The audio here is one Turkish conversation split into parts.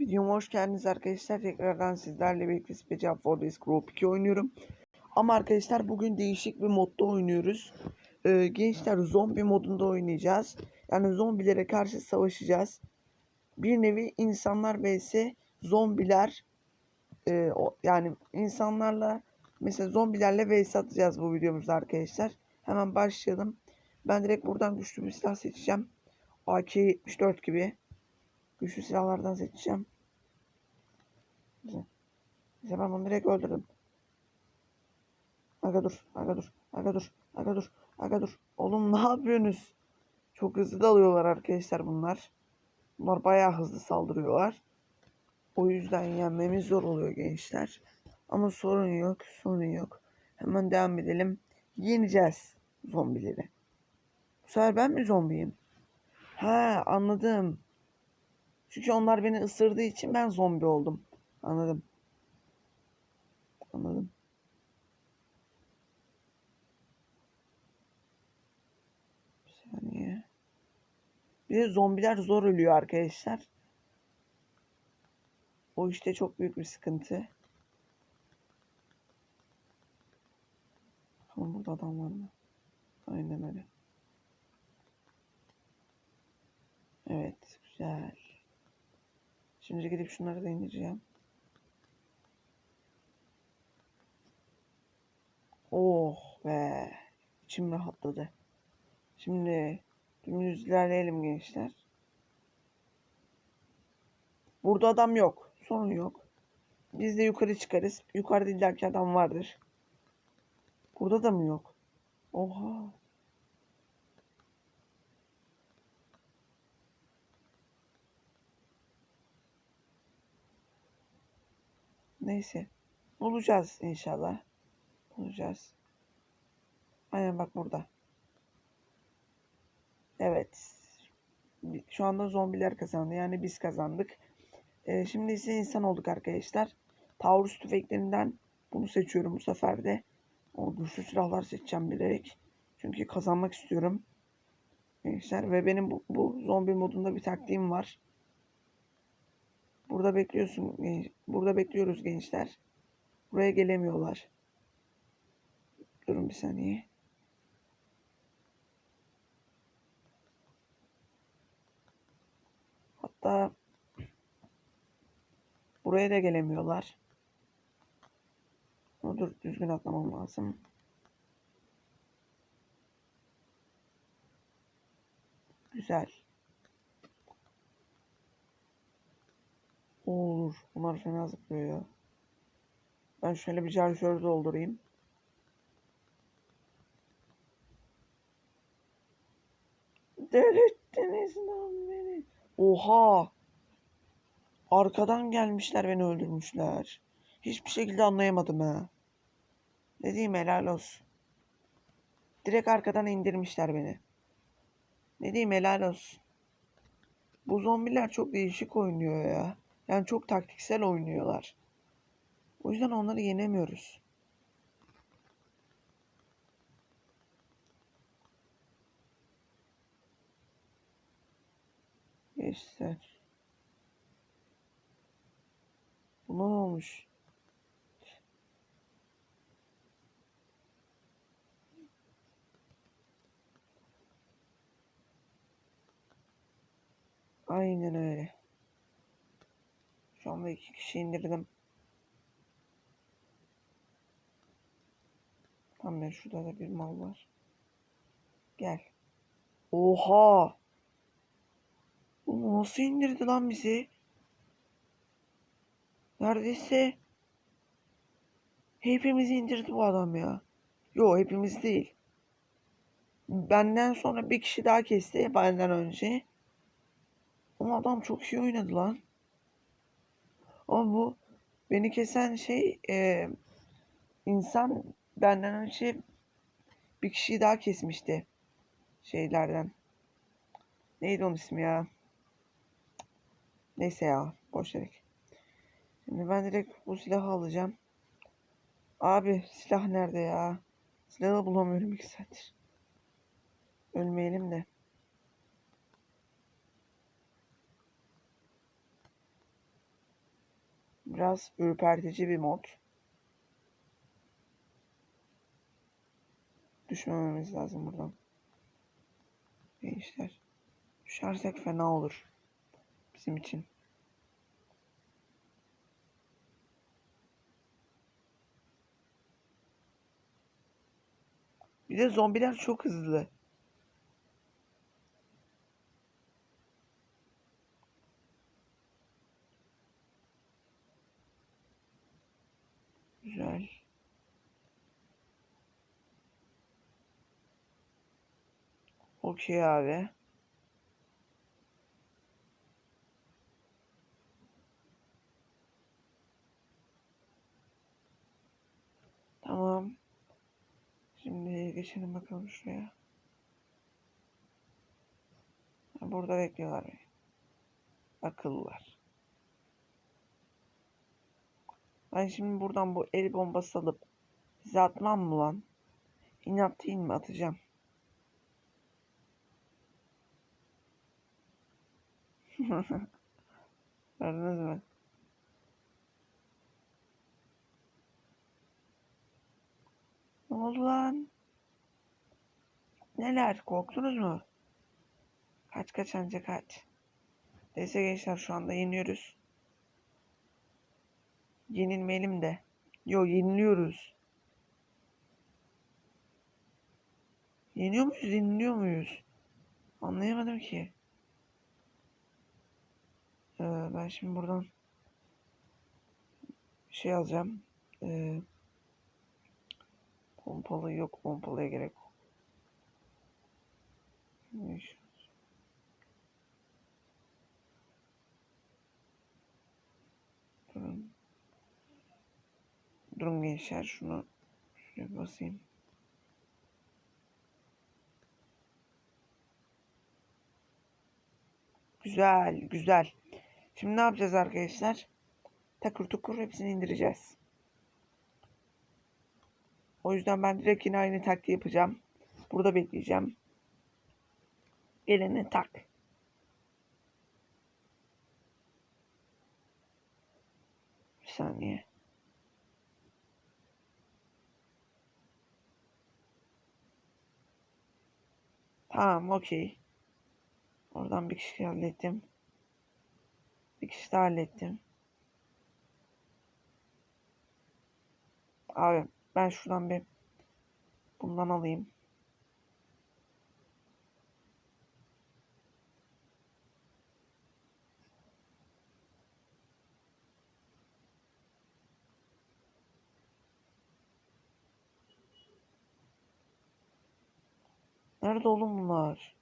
Videoma hoş geldiniz arkadaşlar. Tekrardan sizlerle birlikte Special Fortress Group 2 oynuyorum. Ama arkadaşlar bugün değişik bir modda oynuyoruz. Ee, gençler zombi modunda oynayacağız. Yani zombilere karşı savaşacağız. Bir nevi insanlar vs zombiler. Ee, o, yani insanlarla mesela zombilerle vs atacağız bu videomuzda arkadaşlar. Hemen başlayalım. Ben direkt buradan güçlü bir silah seçeceğim. AK-74 gibi. Güçlü silahlardan seçeceğim. Güzel. Güzel ben bunu direkt öldürdüm. Aga dur, aga dur, aga dur, aga dur, aga dur. Oğlum ne yapıyorsunuz? Çok hızlı dalıyorlar arkadaşlar bunlar. Bunlar bayağı hızlı saldırıyorlar. O yüzden yenmemiz zor oluyor gençler. Ama sorun yok, sorun yok. Hemen devam edelim. Yeneceğiz zombileri. Bu sefer ben mi zombiyim? Ha anladım. Çünkü onlar beni ısırdığı için ben zombi oldum. Anladım. Anladım. Bir saniye. Bir de zombiler zor ölüyor arkadaşlar. O işte çok büyük bir sıkıntı. Bakalım burada adam var mı? Aynen öyle. Evet, güzel. Şimdi gidip şunları da indireceğim. Oh be. İçim rahatladı. Şimdi dümdüz ilerleyelim gençler. Burada adam yok. Sorun yok. Biz de yukarı çıkarız. Yukarıda illaki adam vardır. Burada da mı yok? Oha. Neyse. Bulacağız inşallah. Bulacağız. Aynen bak burada. Evet. Şu anda zombiler kazandı. Yani biz kazandık. Ee, şimdi ise insan olduk arkadaşlar. Taurus tüfeklerinden bunu seçiyorum bu sefer de. O güçlü silahlar seçeceğim bilerek. Çünkü kazanmak istiyorum. Gençler ve benim bu, bu zombi modunda bir taktiğim var. Burada bekliyorsun. genç- Burada bekliyoruz gençler. Buraya gelemiyorlar. Durun bir saniye. Hatta buraya da gelemiyorlar. Dur düzgün atlamam lazım. Güzel. Olur. Bunlar fena zıplıyor ya. Ben şöyle bir şarjör doldurayım. Delirttiniz lan beni. Oha. Arkadan gelmişler beni öldürmüşler. Hiçbir şekilde anlayamadım ha. Ne diyeyim helal olsun. Direkt arkadan indirmişler beni. Ne diyeyim helal olsun. Bu zombiler çok değişik oynuyor ya. Yani çok taktiksel oynuyorlar. O yüzden onları yenemiyoruz. Gençler. Bu ne olmuş? Aynen öyle. Şu anda iki kişi indirdim. Tam ben şurada da bir mal var. Gel. Oha! Bu nasıl indirdi lan bizi? Neredeyse hepimizi indirdi bu adam ya. Yo hepimiz değil. Benden sonra bir kişi daha kesti benden önce. Ama adam çok iyi oynadı lan. Ama bu beni kesen şey e, insan benden önce bir kişiyi daha kesmişti. Şeylerden. Neydi onun ismi ya? Neyse ya. Boş ver. Şimdi ben direkt bu silahı alacağım. Abi silah nerede ya? Silahı bulamıyorum iki saattir. Ölmeyelim de. Biraz ürpertici bir mod. Düşmememiz lazım buradan. Gençler. Düşersek fena olur. Bizim için. Bir de zombiler çok hızlı. Güzel. Okey abi. Tamam. Şimdi geçelim bakalım şuraya. Burada bekliyorlar beni. Akıllılar. Ben şimdi buradan bu el bombası alıp size atmam mı lan? İnat değil mi? Atacağım. Gördünüz mü? Ne oldu lan? Neler? Korktunuz mu? Kaç kaç anca kaç. Neyse gençler şu anda yeniyoruz. Yenilmeyelim de. Yo yeniliyoruz. Yeniyor muyuz? Yeniliyor muyuz? Anlayamadım ki. Ee, ben şimdi buradan şey alacağım. Ee, pompalı yok. Pompalıya gerek yok. Durun. Durun gençler şunu şuraya basayım. Güzel, güzel. Şimdi ne yapacağız arkadaşlar? Takır tukur hepsini indireceğiz. O yüzden ben direkt yine aynı taktiği yapacağım. Burada bekleyeceğim. Geleni tak. Bir saniye. Tamam, okey. Oradan bir kişi hallettim. Daha hallettim. Abi ben şuradan bir bundan alayım. Nerede oğlum bunlar?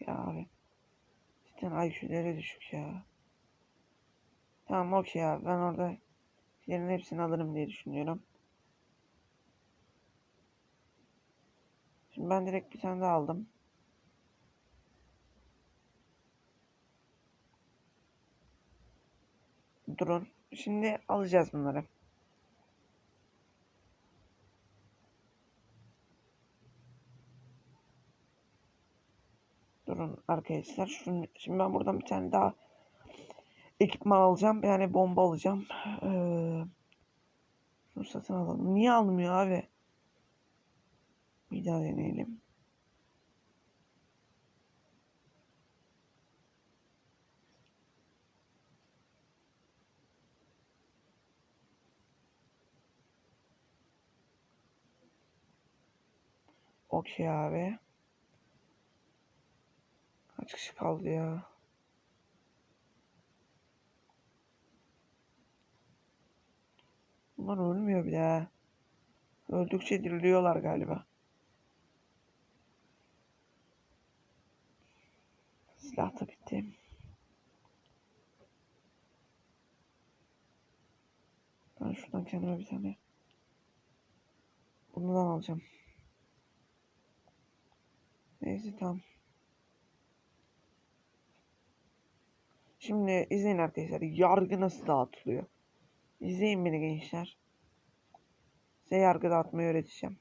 Ya abi. Cidden IQ'leri düşük ya. Tamam okey abi. Ben orada yerin hepsini alırım diye düşünüyorum. Şimdi ben direkt bir tane daha aldım. Durun. Şimdi alacağız bunları. Durun arkadaşlar. Şunu, şimdi ben buradan bir tane daha ekipman alacağım. Yani bomba alacağım. Ee, şunu satın alalım. Niye almıyor abi? Bir daha deneyelim. Okey abi. Kaç kişi kaldı ya? Bunlar ölmüyor bile. ha. Öldükçe diriliyorlar galiba. Silah da bitti. Ben şuradan kendime bir tane bundan alacağım. Neyse tamam. Şimdi izleyin arkadaşlar. Yargı nasıl dağıtılıyor? İzleyin beni gençler. Size yargı dağıtmayı öğreteceğim.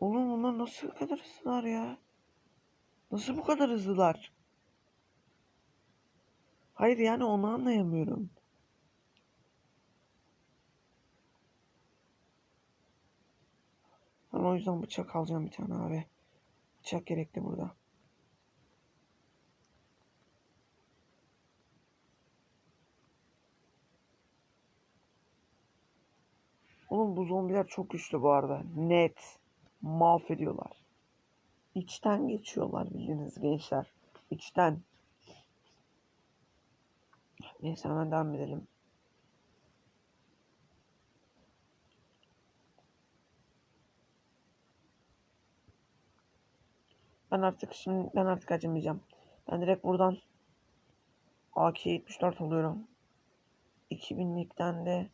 Bunlar nasıl bu kadar hızlılar ya? Nasıl bu kadar hızlılar? Hayır yani onu anlayamıyorum. Ben o yüzden bıçak alacağım bir tane abi. Bıçak gerekli burada. Oğlum bu zombiler çok güçlü bu arada. Net. Mahvediyorlar. İçten geçiyorlar bildiğiniz gençler. İçten. Neyse hemen devam edelim. Ben artık şimdi ben artık acımayacağım. Ben direkt buradan AK-74 alıyorum. 2000'likten de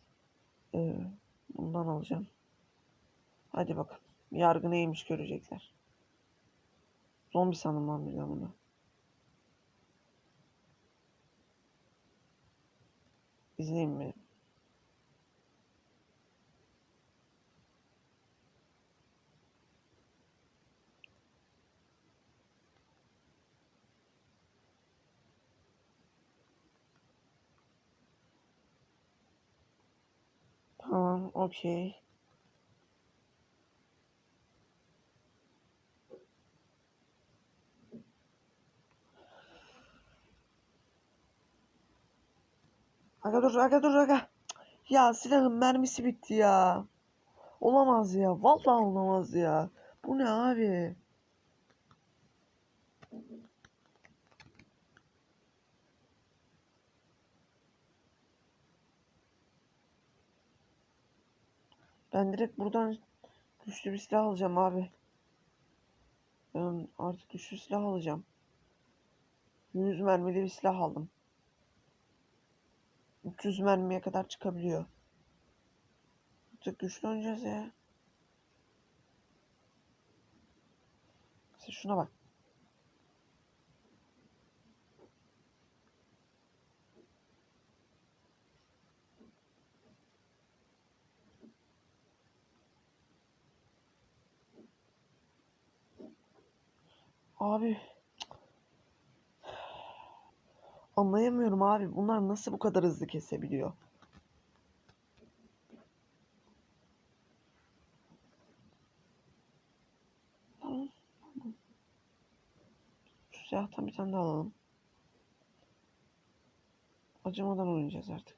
e, bundan alacağım. Hadi bakın. Yargı neymiş görecekler. Zombi sandım lan bir de bunu. İzleyin beni. Tamam, okey. Aga dur, aga dur, aga. Ya silahın mermisi bitti ya. Olamaz ya. Vallahi olamaz ya. Bu ne abi? Ben direkt buradan güçlü bir silah alacağım abi. Ben artık güçlü silah alacağım. 100 mermili bir silah aldım. 300 mermiye kadar çıkabiliyor. Artık güçlü oynayacağız ya. Mesela şuna bak. Abi. Anlayamıyorum abi. Bunlar nasıl bu kadar hızlı kesebiliyor? Tamam. Şu siyahtan bir tane daha alalım. Acımadan oynayacağız artık.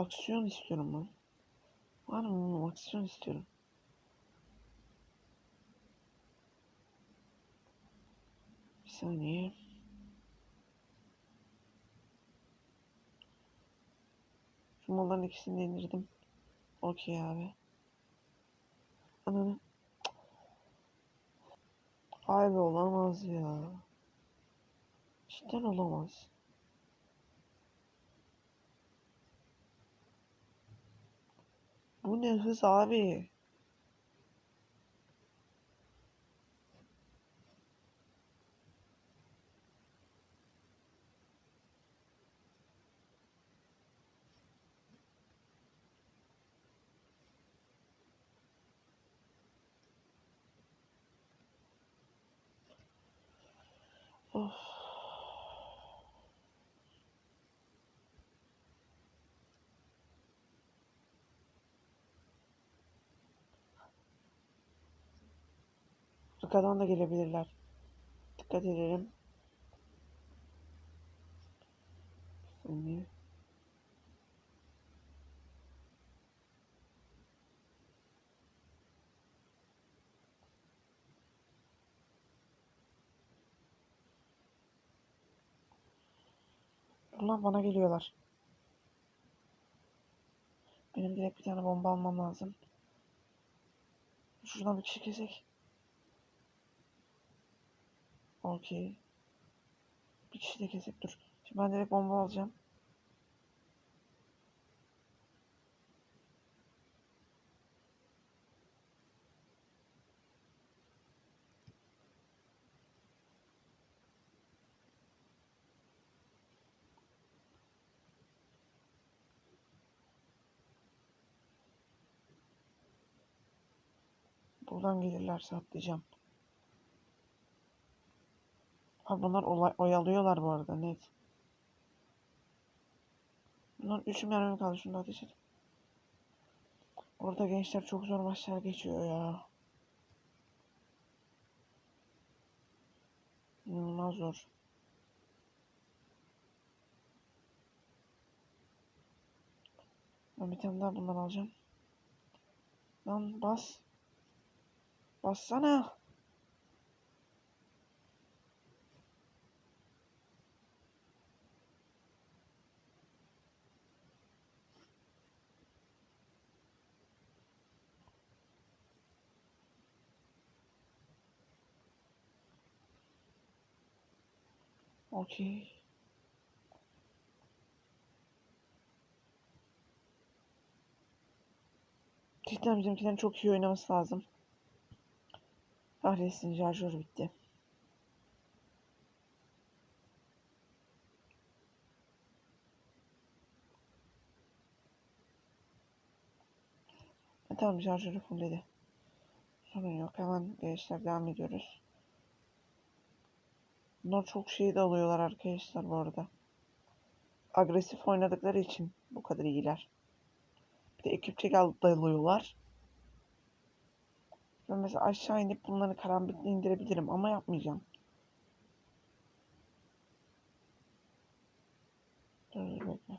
Aksiyon istiyorum ben. Var mı? Aksiyon istiyorum. Bir saniye. Şu malların ikisini de indirdim. Okey abi. Ananı. Abi olamaz ya. Cidden olamaz. Bu ne hız abi? Of. Arkadan da gelebilirler. Dikkat edelim. Bir. Bunlar bana geliyorlar. Benim direkt bir tane bomba almam lazım. Şuradan bir kişi kesek. Okey. Bir kişi de kesip dur. Şimdi ben direkt bomba alacağım. Buradan gelirlerse atlayacağım. Abi bunlar olay, oyalıyorlar bu arada net. Bunlar 3 mermi kaldı şunu ateş edin. Orada gençler çok zor maçlar geçiyor ya. İnanılmaz zor. Ben bir tane daha bundan alacağım. Lan bas. Bassana. Okey. Cidden bizimkilerin çok iyi oynaması lazım. Kahretsin şarjör bitti. E, tamam şarjörü fullledi. Sorun yok. Hemen gençler devam ediyoruz. Bunlar çok şey de alıyorlar arkadaşlar bu arada. Agresif oynadıkları için bu kadar iyiler. Bir de ekipçe dalıyorlar. Ben mesela aşağı inip bunları karambitle indirebilirim ama yapmayacağım. Dur bekle.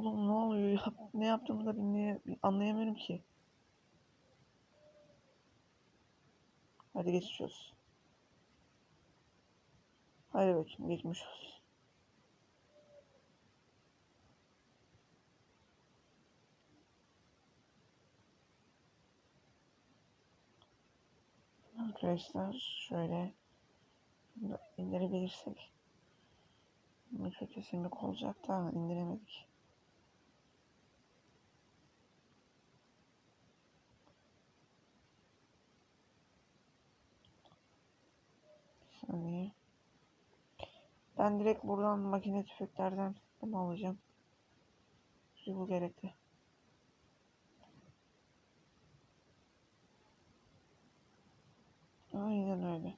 Oğlum ne oluyor ya? Ne yaptığımı da bilmeye, anlayamıyorum ki. Hadi geçiyoruz. Hadi bakayım geçmiş olsun. Arkadaşlar şöyle indirebilirsek mikro kesinlik olacak da indiremedik. Saniye. Ben direkt buradan makine tüfeklerden bunu alacağım. Çünkü bu gerekli. Aynen öyle.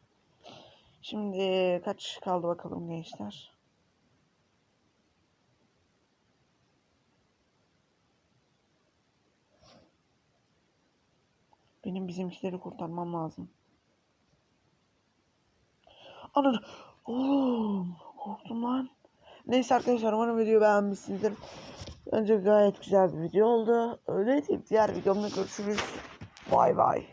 Şimdi kaç kaldı bakalım gençler. Benim bizimkileri kurtarmam lazım. Ananı. Oğlum korktum lan. Neyse arkadaşlar umarım videoyu beğenmişsinizdir. Bence gayet güzel bir video oldu. Öyle değil. Diğer videomda görüşürüz. Bay bay.